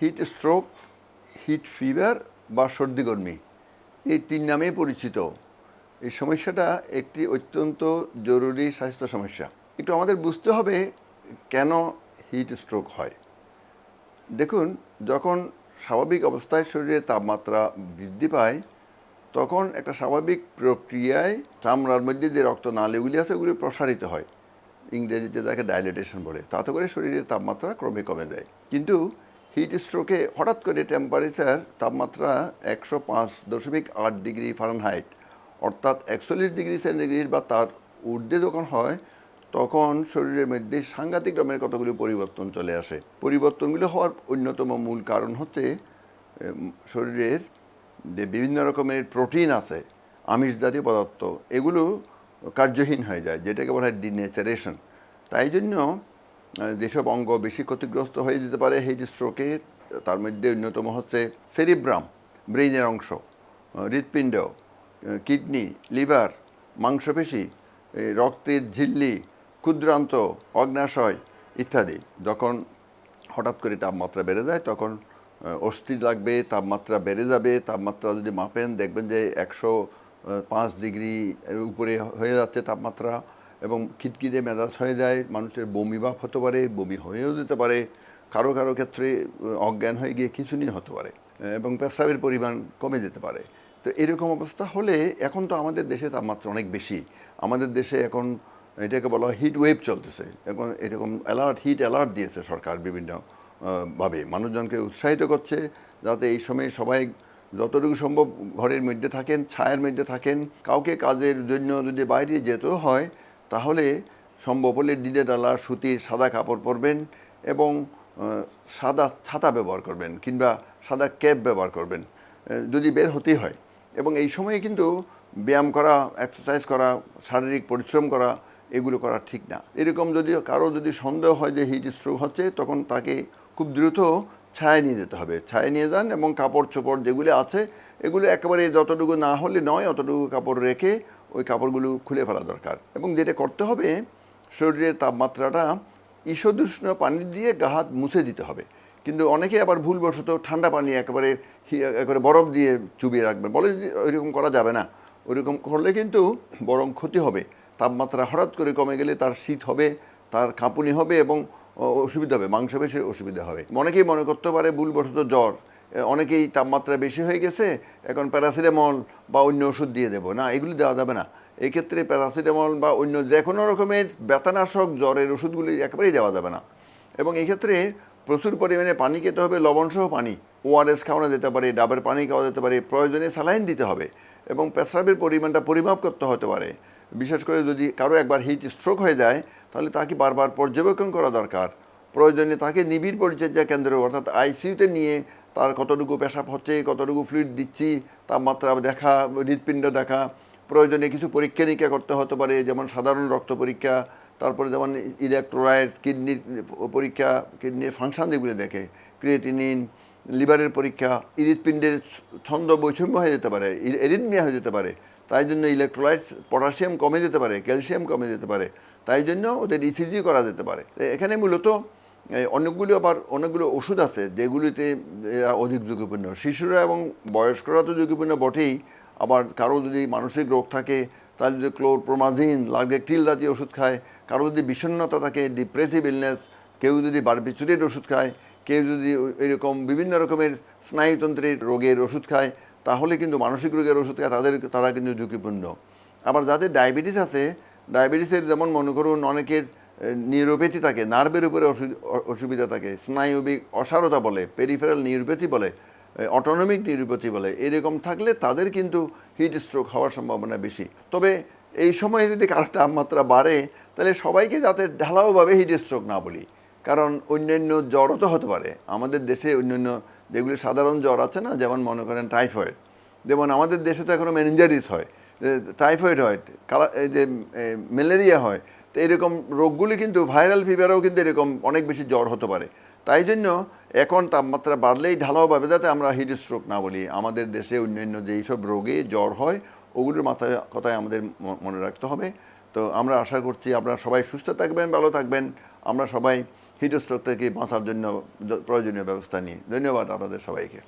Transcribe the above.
Heat stroke hit fever বা সর্দিগর্মি এই তিন নামেই পরিচিত। এই সমস্যাটা একটি অত্যন্ত জরুরি স্বাস্থ্য সমস্যা। একটু আমাদের বুঝতে হবে কেন হিট স্ট্রোক হয়। দেখুন, যখন স্বাভাবিক অবস্থায় শরীরের তাপমাত্রা বৃদ্ধি পায়, তখন একটা স্বাভাবিক প্রক্রিয়ায় চামড়ার মধ্যে যে রক্ত নালীগুলি আছে, ওগুলি প্রসারিত হয়। ইংরেজিতে তাকে ডাইলেটেশন বলে। তাতে করে শরীরের তাপমাত্রা ক্রমে কমে যায়। কিন্তু হিট স্ট্রোকে হঠাৎ করে টেম্পারেচার তাপমাত্রা একশো পাঁচ দশমিক আট ডিগ্রি ফারেনহাইট অর্থাৎ একচল্লিশ ডিগ্রি সেন্টিগ্রেড বা তার ঊর্ধ্বে যখন হয়, তখন শরীরের মধ্যে সাংঘাতিক রকমের কতগুলি পরিবর্তন চলে আসে। পরিবর্তনগুলো হওয়ার অন্যতম মূল কারণ হচ্ছে শরীরের যে বিভিন্ন রকমের প্রোটিন আছে, আমিষ জাতীয় পদার্থ, এগুলো কার্যহীন হয়ে যায়, যেটাকে বলা হয় ডিনেচারেশন। তাই জন্য যেসব অঙ্গ বেশি ক্ষতিগ্রস্ত হয়ে যেতে পারে হিট স্ট্রোকে তার মধ্যে অন্যতম হচ্ছে সেরিব্রাম ব্রেইনের অংশ হৃৎপিণ্ড কিডনি লিভার মাংসপেশি রক্তের ঝিল্লি ক্ষুদ্রান্ত অগ্নাশয় ইত্যাদি। যখন হঠাৎ করে তাপমাত্রা বেড়ে যায় তখন আহ, অস্থির লাগবে তাপমাত্রা বেড়ে যাবে তাপমাত্রা যদি মাপেন দেখবেন যে একশো পাঁচ ডিগ্রি উপরে হয়ে যাচ্ছে তাপমাত্রা। এবং খিটখিটে মেজাজ হয়ে যায়, মানুষের বমি ভাব হতে পারে, বমি হয়েও যেতে পারে, কারও কারও ক্ষেত্রে অজ্ঞান হয়ে গিয়ে খিঁচুনি হতে পারে, এবং পেশাবের পরিমাণ কমে যেতে পারে। তো এরকম অবস্থা হলে এখন তো আমাদের দেশে তাপমাত্রা অনেক বেশি। আমাদের দেশে এখন এটাকে বলা হয় হিট ওয়েভ চলতেছে। এখন এরকম অ্যালার্ট হিট অ্যালার্ট দিয়েছে সরকার বিভিন্ন ভাবে। মানুষজনকে উৎসাহিত করছে যাতে এই সময়ে সবাই যতটুকু সম্ভব ঘরের মধ্যে থাকেন, ছায়ের মধ্যে থাকেন। কাউকে কাজের জন্য যদি বাইরে যেতেও হয় তাহলে সম্ভব হলে ডিডে ডালা সুতির সাদা কাপড় পরবেন এবং সাদা ছাতা ব্যবহার করবেন কিংবা সাদা ক্যাপ ব্যবহার করবেন যদি বের হতেই হয়। এবং এই সময়ে কিন্তু ব্যায়াম করা এক্সারসাইজ করা, শারীরিক পরিশ্রম করা, এগুলো করা ঠিক না। এরকম যদি কারও যদি সন্দেহ হয় যে হিট স্ট্রোক হচ্ছে, তখন তাকে খুব দ্রুত ছায়া নিয়ে যেতে হবে। ছায়া নিয়ে যান এবং কাপড় চোপড় যেগুলো আছে, এগুলো একেবারে যতটুকু না হলে নয়, অতটুকু কাপড় রেখে ওই কাপড়গুলো খুলে ফেলা দরকার। এবং যেটা করতে হবে, শরীরের তাপমাত্রাটা ঈষদুষ্ণ পানি দিয়ে গা হাত মুছে দিতে হবে। কিন্তু অনেকে আবার ভুলবশত ঠান্ডা পানি একেবারে একেবারে বরফ দিয়ে চুবিয়ে রাখবেন। বলে ওইরকম করা যাবে না। ওইরকম করলে কিন্তু বরং ক্ষতি হবে। তাপমাত্রা হঠাৎ করে কমে গেলে তার শীত হবে, তার কাঁপুনি হবে এবং অসুবিধা হবে মাংস মাংসপেশির অসুবিধা হবে। অনেকেই মনে করতে পারে ভুলবশত জ্বর। অনেকেই তাপমাত্রা বেশি হয়ে গেছে, এখন প্যারাসিটামল বা অন্য ওষুধ দিয়ে দেবো। না, এগুলি দেওয়া যাবে না। এক্ষেত্রে প্যারাসিটামল বা অন্য যে কোনো রকমের ব্যথানাশক জ্বরের ওষুধগুলি একেবারেই দেওয়া যাবে না। এবং এই ক্ষেত্রে প্রচুর পরিমাণে পানি খেতে হবে, লবণসহ পানি। ওআরএস খাওয়ানো যেতে পারে, ডাবের পানি খাওয়া যেতে পারে, প্রয়োজনে স্যালাইন দিতে হবে এবং পেশাবের পরিমাণটা পরিমাপ করতে হতে পারে। বিশেষ করে যদি কারও একবার হিট স্ট্রোক হয়ে যায়, তাহলে তাকে বারবার পর্যবেক্ষণ করা দরকার। প্রয়োজনে তাকে নিবিড় পরিচর্যা কেন্দ্র, অর্থাৎ আইসিইউতে নিয়ে তার কতটুকু পেশাব হচ্ছে, কতটুকু ফ্লুইড দিচ্ছি, তাপমাত্রা দেখা, হৃৎপিণ্ড দেখা প্রয়োজনে কিছু পরীক্ষা নিরীক্ষা করতে হতে পারে, যেমন সাধারণ রক্ত পরীক্ষা, তারপরে যেমন ইলেকট্রোলাইট কিডনির পরীক্ষা, কিডনির ফাংশন যেগুলো দেখে ক্রিয়েটিনিন লিভারের পরীক্ষা, হৃৎপিণ্ডের ছন্দ বৈষম্য হয়ে যেতে পারে এরিথমিয়া হয়ে যেতে পারে, তাই জন্য ইলেকট্রোলাইট পটাশিয়াম কমে যেতে পারে ক্যালসিয়াম কমে যেতে পারে, তাই জন্য ওদের ইসিজি করা যেতে পারে। এখানে মূলত অনেকগুলো আবার অনেকগুলো ওষুধ আছে, যেগুলিতে এরা অধিক ঝুঁকিপূর্ণ। শিশুরা এবং বয়স্করা তো ঝুঁকিপূর্ণ বটেই। আবার কারও যদি মানসিক রোগ থাকে, তার যদি ক্লোরপ্রোমাজিন লাগেক্টিল জাতীয় ওষুধ খায়, কারও যদি বিষণ্ণতা থাকে ডিপ্রেসিভ ইলনেস কেউ যদি বারবিচুরের ওষুধ খায়, কেউ যদি এরকম বিভিন্ন রকমের স্নায়ুতন্ত্রের রোগের ওষুধ খায়, তাহলে কিন্তু মানসিক রোগের ওষুধ খায়, তাদের তারা কিন্তু ঝুঁকিপূর্ণ। আবার যাদের ডায়াবেটিস আছে, ডায়াবেটিসের যেমন মনে করুন অনেকের নিউরোপ্যাথি থাকে নার্ভের উপরে অসুবিধা থাকে স্নায়ুবিক অসারতা বলে পেরিফেরাল নিউরোপ্যাথি বলে অটোনমিক নিউরোপ্যাথি বলে, এরকম থাকলে তাদের কিন্তু হিট স্ট্রোক হওয়ার সম্ভাবনা বেশি। তবে এই সময়ে যদি কারও তাপমাত্রা বাড়ে, তাহলে সবাইকে যাতে ঢালাওভাবে হিট স্ট্রোক না বলি। কারণ অন্যান্য জ্বরও তো হতে পারে। আমাদের দেশে অন্যান্য যেগুলি সাধারণ জ্বর আছে না, যেমন মনে করেন টাইফয়েড যেমন আমাদের দেশে তো এখনও মেনেঞ্জারিস হয়। টাইফয়েড হয়, কালা, এই যে ম্যালেরিয়া হয়। তো এরকম রোগগুলি কিন্তু ভাইরাল ফিভারেও কিন্তু এরকম অনেক বেশি জ্বর হতে পারে। তাই জন্য এখন তাপমাত্রা বাড়লেই ঢালাওভাবে যাতে আমরা হিট স্ট্রোক না বলি। আমাদের দেশে অন্যান্য যেই সব রোগে জ্বর হয়, ওগুলোর মাথায় কথায় আমাদের মনে রাখতে হবে। তো আমরা আশা করছি আপনারা সবাই সুস্থ থাকবেন, ভালো থাকবেন। আমরা সবাই হিট স্ট্রোক থেকে বাঁচার জন্য প্রয়োজনীয় ব্যবস্থা নিই। ধন্যবাদ আপনাদের সবাইকে।